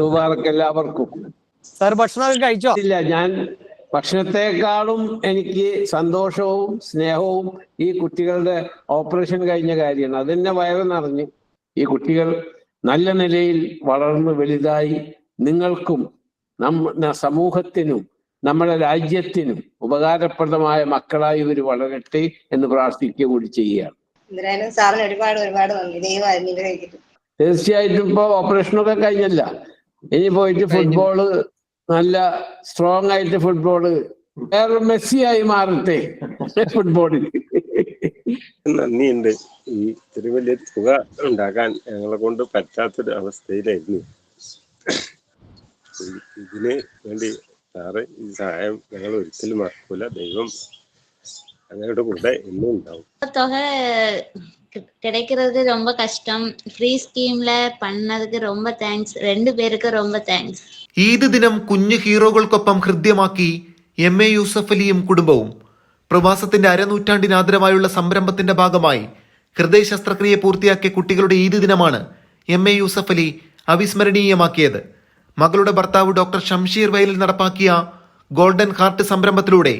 മുബാറക്ക് എല്ലാവർക്കും സാർ ഭക്ഷണമൊക്കെ കഴിച്ചോ? ഇല്ല ഞാൻ ഭക്ഷണത്തെക്കാളും എനിക്ക് സന്തോഷവും സ്നേഹവും ഈ കുട്ടികളുടെ ഓപ്പറേഷൻ കഴിഞ്ഞ കാര്യമാണ്. അതെന്നെ വയറ് നിറഞ്ഞ് ഈ കുട്ടികൾ നല്ല നിലയിൽ വളർന്ന് വലുതായി നിങ്ങൾക്കും നമ്മ സമൂഹത്തിനും നമ്മുടെ രാജ്യത്തിനും ഉപകാരപ്രദമായ മക്കളായി ഇവർ വളരട്ടെ എന്ന് പ്രാർത്ഥിക്കുക കൂടി ചെയ്യുകയാണ്. സാറിന് ഒരുപാട് ഒരുപാട് നന്ദി. ദൈവം അനുഗ്രഹിക്കട്ടെ തീർച്ചയായിട്ടും ഇപ്പൊ ഓപ്പറേഷനൊക്കെ കഴിഞ്ഞല്ല. ഇനി പോയിട്ട് ഫുട്ബോൾ നല്ല സ്ട്രോങ് ആയിട്ട് ഫുട്ബോൾ വേറെ മെസ്സിയായി മാറട്ടെ ഫുട്ബോളിൽ നന്ദിയുണ്ട്. ഈ ഇത്തിരി വലിയ തുക ഉണ്ടാക്കാൻ ഞങ്ങളെ കൊണ്ട് പറ്റാത്തൊരു അവസ്ഥയിലായിരുന്നു. ഈ- ഇതിന് വേണ്ടി സാറ് ഈ സഹായം ഞങ്ങൾ ഒരിക്കലും മറക്കൂല. ദൈവം ഞങ്ങളുടെ കൂടെ എന്നും ഉണ്ടാവും. தொகை கி- கிடைக்கிறது ரொம்ப கஷ்டம் ஃப்ரீ ஸ்கீம்ல பண்ணதுக்கு ரொம்ப தேங்க்ஸ் ரெண்டு பேருக்கு ரொம்ப தேங்க்ஸ் ഈദ് ദിനം കുഞ്ഞു ഹീറോകൾക്കൊപ്പം ഹൃദ്യമാക്കി എം എ യൂസഫ് അലിയും കുടുംബവും പ്രവാസത്തിന്റെ അരനൂറ്റാണ്ടിനാദരമായുള്ള സംരംഭത്തിന്റെ ഭാഗമായി ഹൃദയ ശസ്ത്രക്രിയ പൂർത്തിയാക്കിയ കുട്ടികളുടെ ഈദ് ദിനമാണ് എം എ യൂസഫ് അലി അവിസ്മരണീയമാക്കിയത് മകളുടെ ഭർത്താവ് ഡോക്ടർ ഷംഷീർ വയലിൽ നടപ്പാക്കിയ ഗോൾഡൻ ഹാർട്ട് സംരംഭത്തിലൂടെ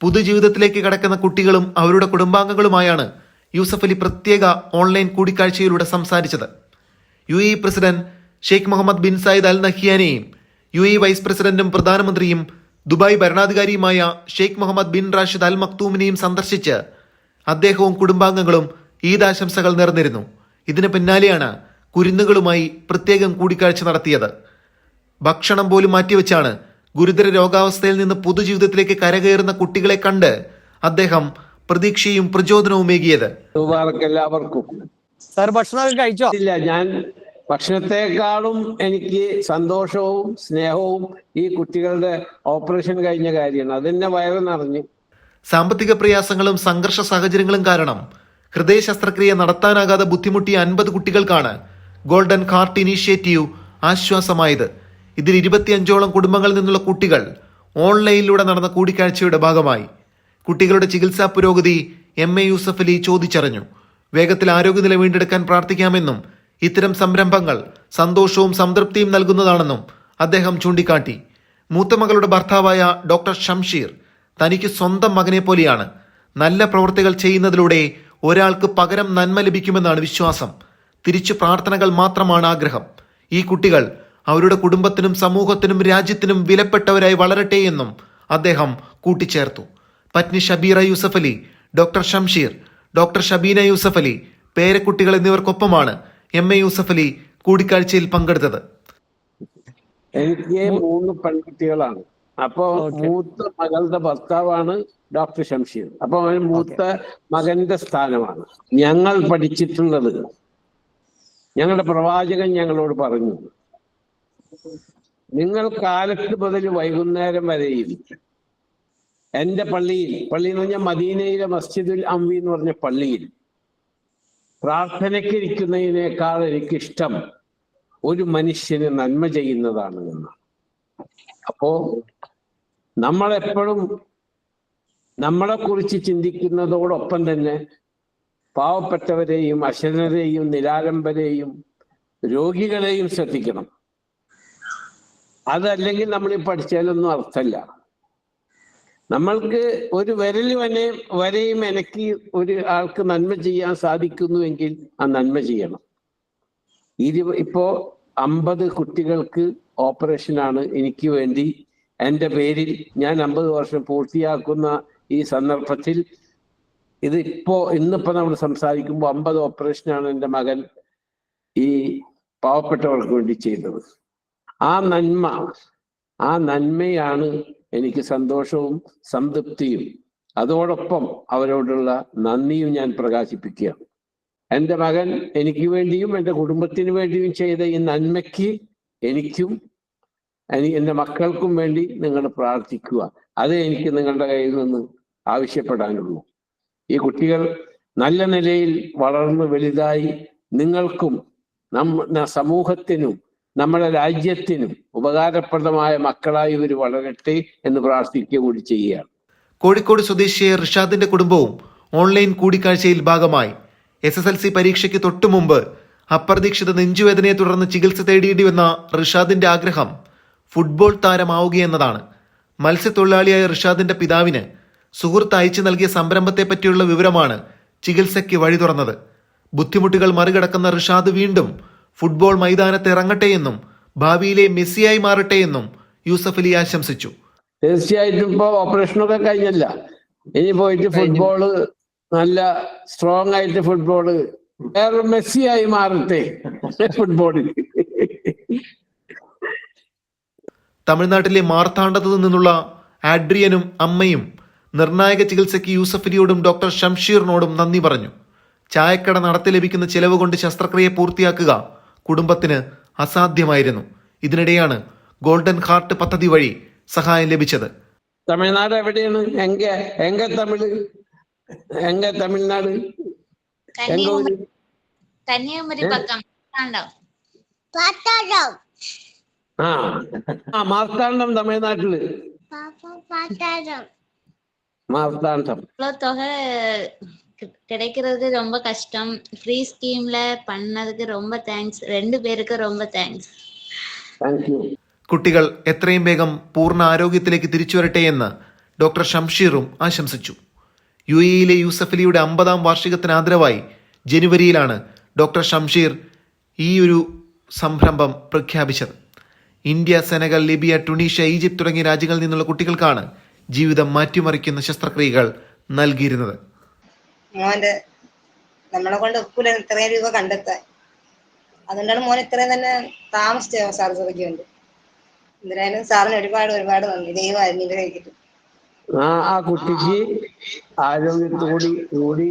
പുതുജീവിതത്തിലേക്ക് കടക്കുന്ന കുട്ടികളും അവരുടെ കുടുംബാംഗങ്ങളുമായാണ് യൂസഫ് അലി പ്രത്യേക ഓൺലൈൻ കൂടിക്കാഴ്ചയിലൂടെ സംസാരിച്ചത്. U A president Sheikh Mohammed bin Zayed Al നഹിയാനെയും U A vice പ്രസിഡന്റും പ്രധാനമന്ത്രിയും Dubai ഭരണാധികാരിയുമായ Sheikh Mohammed bin Rashid Al മക്തൂമിനെയും സന്ദർശിച്ച് അദ്ദേഹവും കുടുംബാംഗങ്ങളും ഈദാശംസകൾ നേർന്നിരുന്നു. ഇതിന് പിന്നാലെയാണ് കുരുന്നുകളുമായി പ്രത്യേകം കൂടിക്കാഴ്ച നടത്തിയത്. ഭക്ഷണം പോലും മാറ്റിവെച്ചാണ് ഗുരുതര രോഗാവസ്ഥയിൽ നിന്ന് പൊതുജീവിതത്തിലേക്ക് കരകയറുന്ന കുട്ടികളെ കണ്ട് അദ്ദേഹം പ്രതീക്ഷയും പ്രചോദനവും ഏകിയത്. എല്ലാവർക്കും സാർ ഭക്ഷണമൊക്കെ കഴിച്ചോ? ഇല്ല ഞാൻ ഭക്ഷണത്തെക്കാളും എനിക്ക് സന്തോഷവും സ്നേഹവും ഈ കുട്ടികളുടെ ഓപ്പറേഷൻ കഴിഞ്ഞ കാര്യമാണ്. അതെന്നെ വയറ് നിറഞ്ഞു. സാമ്പത്തിക പ്രയാസങ്ങളും സംഘർഷ സാഹചര്യങ്ങളും കാരണം ഹൃദയ ശസ്ത്രക്രിയ നടത്താനാകാതെ ബുദ്ധിമുട്ടിയ അൻപത് കുട്ടികൾക്കാണ് ഗോൾഡൻ ഹാർട്ട് ഇനീഷ്യേറ്റീവ് ആശ്വാസമായത്. ഇതിൽ ഇരുപത്തിയഞ്ചോളം കുടുംബങ്ങളിൽ നിന്നുള്ള കുട്ടികൾ ഓൺലൈനിലൂടെ നടന്ന കൂടിക്കാഴ്ചയുടെ ഭാഗമായി. കുട്ടികളുടെ ചികിത്സാ പുരോഗതി എം എ യൂസഫ് അലി ചോദിച്ചറിഞ്ഞു. വേഗത്തിൽ ആരോഗ്യനില വീണ്ടെടുക്കാൻ പ്രാർത്ഥിക്കാമെന്നും ഇത്തരം സംരംഭങ്ങൾ സന്തോഷവും സംതൃപ്തിയും നൽകുന്നതാണെന്നും അദ്ദേഹം ചൂണ്ടിക്കാട്ടി. മൂത്ത മകളുടെ ഭർത്താവായ ഡോക്ടർ ഷംഷീർ തനിക്ക് സ്വന്തം മകനെ പോലെയാണ്. നല്ല പ്രവൃത്തികൾ ചെയ്യുന്നതിലൂടെ ഒരാൾക്ക് പകരം നന്മ ലഭിക്കുമെന്നാണ് വിശ്വാസം. തിരിച്ചു പ്രാർത്ഥനകൾ മാത്രമാണ് ആഗ്രഹം. ഈ കുട്ടികൾ അവരുടെ കുടുംബത്തിനും സമൂഹത്തിനും രാജ്യത്തിനും വിലപ്പെട്ടവരായി വളരട്ടെ എന്നും അദ്ദേഹം കൂട്ടിച്ചേർത്തു. പത്നി ഷബീറ യൂസഫ് അലി ഡോക്ടർ ഷംഷീർ ഡോക്ടർ ഷബീന യൂസഫ് അലി പേരക്കുട്ടികൾ എന്നിവർക്കൊപ്പമാണ് എം എ യൂസഫ് അലി കൂടിക്കാഴ്ചയിൽ പങ്കെടുത്തത്. എനിക്ക് മൂന്ന് പെൺകുട്ടികളാണ്. അപ്പോ മൂത്ത മകളുടെ ഭർത്താവാണ് ഡോക്ടർ ഷംഷീർ. അപ്പൊ അവൻ മൂത്ത മകന്റെ സ്ഥാനമാണ്. ഞങ്ങൾ പഠിച്ചിട്ടുള്ളത്. ഞങ്ങളുടെ പ്രവാചകൻ ഞങ്ങളോട് പറഞ്ഞു. നിങ്ങൾ കാലത്ത് മുതൽ വൈകുന്നേരം വരെയും എന്റെ പള്ളിയിൽ പള്ളി എന്ന് പറഞ്ഞാൽ മദീനയിലെ മസ്ജിദുൽ അംവി എന്ന് പറഞ്ഞ പള്ളിയിൽ. പ്രാർത്ഥനയ്ക്ക് ഇരിക്കുന്നതിനേക്കാൾ എനിക്കിഷ്ടം ഒരു മനുഷ്യന് നന്മ ചെയ്യുന്നതാണ് എന്ന് അപ്പോ നമ്മളെപ്പോഴും നമ്മളെ കുറിച്ച് ചിന്തിക്കുന്നതോടൊപ്പം തന്നെ പാവപ്പെട്ടവരെയും അശരണരെയും നിരാലംബരെയും രോഗികളെയും ശ്രദ്ധിക്കണം. അതല്ലെങ്കിൽ നമ്മൾ പഠിച്ചാലൊന്നും അർത്ഥമില്ല. നമ്മൾക്ക് ഒരു വിരൽ വനെ വരെയും എനിക്ക് ഒരു ആൾക്ക് നന്മ ചെയ്യാൻ സാധിക്കുന്നുവെങ്കിൽ ആ നന്മ ചെയ്യണം. ഇരു ഇപ്പോ അമ്പത് കുട്ടികൾക്ക് ഓപ്പറേഷനാണ് എനിക്ക് വേണ്ടി. എന്റെ പേരിൽ ഞാൻ അമ്പത് വർഷം പൂർത്തിയാക്കുന്ന ഈ സന്ദർഭത്തിൽ ഇത് ഇപ്പോ ഇന്നിപ്പോ നമ്മൾ സംസാരിക്കുമ്പോൾ അമ്പത് ഓപ്പറേഷനാണ് എന്റെ മകൻ ഈ പാവപ്പെട്ടവർക്ക് വേണ്ടി ചെയ്തത്. ആ നന്മ ആ നന്മയാണ് എനിക്ക് സന്തോഷവും സംതൃപ്തിയും. അതോടൊപ്പം അവരോടുള്ള നന്ദിയും ഞാൻ പ്രകാശിപ്പിക്കുകയാണ്. എന്റെ മകൻ എനിക്ക് വേണ്ടിയും എന്റെ കുടുംബത്തിന് വേണ്ടിയും ചെയ്ത ഈ നന്മയ്ക്ക് എനിക്കും എനി- എന്റെ മക്കൾക്കും വേണ്ടി നിങ്ങൾ പ്രാർത്ഥിക്കുക. അത് എനിക്ക് നിങ്ങളുടെ കയ്യിൽ നിന്ന് ആവശ്യപ്പെടാനുള്ളൂ. ഈ കുട്ടികൾ നല്ല നിലയിൽ വളർന്ന് വലുതായി നിങ്ങൾക്കും നമ്മ സമൂഹത്തിനും നമ്മുടെ രാജ്യത്തിനും ഉപകാരപ്രദമായ മക്കളായി ഇവർ വളരട്ടെ എന്ന് പ്രാർത്ഥിക്കുക കൂടി ചെയ്യുകയാണ്. കോഴിക്കോട് സ്വദേശിയെ റിഷാദിന്റെ കുടുംബവും ഓൺലൈൻ കൂടിക്കാഴ്ചയിൽ ഭാഗമായി എസ് എസ് എൽ സി പരീക്ഷയ്ക്ക് തൊട്ടു മുമ്പ് അപ്രതീക്ഷിത നെഞ്ചുവേദനയെ തുടർന്ന് ചികിത്സ തേടിയേണ്ടി വന്ന റിഷാദിന്റെ ആഗ്രഹം ഫുട്ബോൾ താരമാവുകയെന്നതാണ്. മത്സ്യത്തൊഴിലാളിയായ റിഷാദിന്റെ പിതാവിന് സുഹൃത്ത് അയച്ചു നൽകിയ സംരംഭത്തെപ്പറ്റിയുള്ള വിവരമാണ് ചികിത്സയ്ക്ക് വഴി തുറന്നത്. ബുദ്ധിമുട്ടുകൾ മറികടക്കുന്ന റിഷാദ് വീണ്ടും ഫുട്ബോൾ മൈതാനത്ത് ഇറങ്ങട്ടെയെന്നും ഭാവിയിലെ മെസ്സിയായി മാറട്ടെ എന്നും യൂസഫ് അലി ആശംസിച്ചു. തീർച്ചയായിട്ടും ഇപ്പൊ ഓപ്പറേഷനൊക്കെ കഴിഞ്ഞല്ല. ഇനി പോയിട്ട് ഫുട്ബോൾ നല്ല സ്ട്രോങ് ആയിട്ട് ഫുട്ബോൾ വേറെ മെസ്സിയായി മാറട്ടെ ഫുട്ബോളിൽ. തമിഴ്നാട്ടിലെ മാർത്താണ്ഡത്തു നിന്നുള്ള ആഡ്രിയനും അമ്മയും നിർണായക ചികിത്സയ്ക്ക് യൂസഫലിയോടും ഡോക്ടർ ഷംഷീറിനോടും നന്ദി പറഞ്ഞു. ചായക്കട നടത്തി ലഭിക്കുന്ന ചെലവ് കൊണ്ട് ശസ്ത്രക്രിയ പൂർത്തിയാക്കുക കുടുംബത്തിന് അസാധ്യമായിരുന്നു. ഇതിനിടെയാണ് ഗോൾഡൻ ഹാർട്ട് പദ്ധതി വഴി സഹായം ലഭിച്ചത്. തമിഴ്നാട് എവിടെയാണ്? എങ്ക എങ്ക തമിഴ് എങ്ക തമിഴ്നാട്? കന്യാകുമരി പക്കം. ആ ആ മാർത്താണ്ഡം തമിഴ്നാട്ടിൽ. മാർത്താണ്ഡം. തുക கிடைக்கிறது ரொம்ப கஷ்டம் ஃப்ரீ ஸ்கீம்ல பண்ணதுக்கு ரொம்ப தேங்க்ஸ் ரெண்டு பேருக்கு ரொம்ப தேங்க்ஸ் താങ്ക് യു കുട്ടികൾ എത്രയും വേഗം പൂർണ്ണ ആരോഗ്യത്തിലേക്ക് തിരിച്ചു വരട്ടെയെന്ന് ഡോക്ടർ ഷംഷീറും ആശംസിച്ചു യു എയിലെ യൂസഫ് അലിയുടെ അമ്പതാം വാർഷികത്തിന് ആദരവായി ജനുവരിയിലാണ് ഡോക്ടർ ഷംഷീർ ഈ ഒരു സംരംഭം പ്രഖ്യാപിച്ചത് India Senegal Libya Tunisia Egypt തുടങ്ങിയ രാജ്യങ്ങളിൽ നിന്നുള്ള കുട്ടികൾക്കാണ് ജീവിതം മാറ്റിമറിക്കുന്ന ശസ്ത്രക്രിയകൾ നൽകിയിരുന്നത് മോന്റെ നമ്മളെ കൊണ്ട് ഒക്കൂല ഇത്രയും രൂപ കണ്ടെത്താൻ. അതുകൊണ്ടാണ് മോൻ ഇത്രയും തന്നെ താമസിച്ചത് സർജറിക്ക് വേണ്ടി. എന്തായാലും സാറിന് ഒരുപാട് ഒരുപാട് നന്ദി. ദൈവം നിന്റെ കൈക്കിട്ട് ആ ആ കുട്ടിക്ക് ആരോഗ്യത്തോടി കൂടി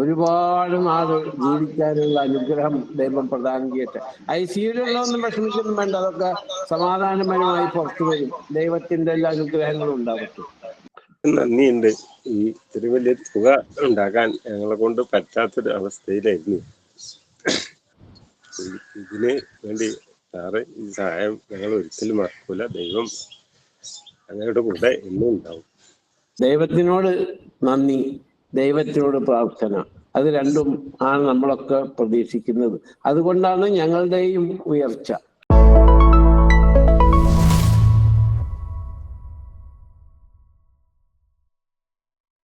ഒരുപാട് നാട് ജീവിക്കാനുള്ള അനുഗ്രഹം ദൈവം പ്രദാനം ചെയ്യട്ടെ. ഐ സിയിലുള്ളതൊന്നും വിഷമിക്കൊന്നും വേണ്ട. അതൊക്കെ സമാധാനപരമായി പുറത്തു വരും. ദൈവത്തിന്റെ എല്ലാ അനുഗ്രഹങ്ങളും ഉണ്ടാവട്ടെ. നന്ദിയുണ്ട്. ഈ ഇത്തിരി വലിയ തുക ഉണ്ടാക്കാൻ ഞങ്ങളെ കൊണ്ട് പറ്റാത്തൊരു അവസ്ഥയിലായിരുന്നു. ഇതിന് വേണ്ടി സാറ് ഈ സഹായം ഞങ്ങൾ ഒരിക്കലും മറക്കൂല. ദൈവം ഞങ്ങളുടെ കൂടെ എന്നും ഉണ്ടാവും. ദൈവത്തിനോട് നന്ദി. ദൈവത്തിനോട് പ്രാർത്ഥന. അത് രണ്ടും ആണ് നമ്മളൊക്കെ പ്രതീക്ഷിക്കുന്നത്. അതുകൊണ്ടാണ് ഞങ്ങളുടെയും ഉയർച്ച.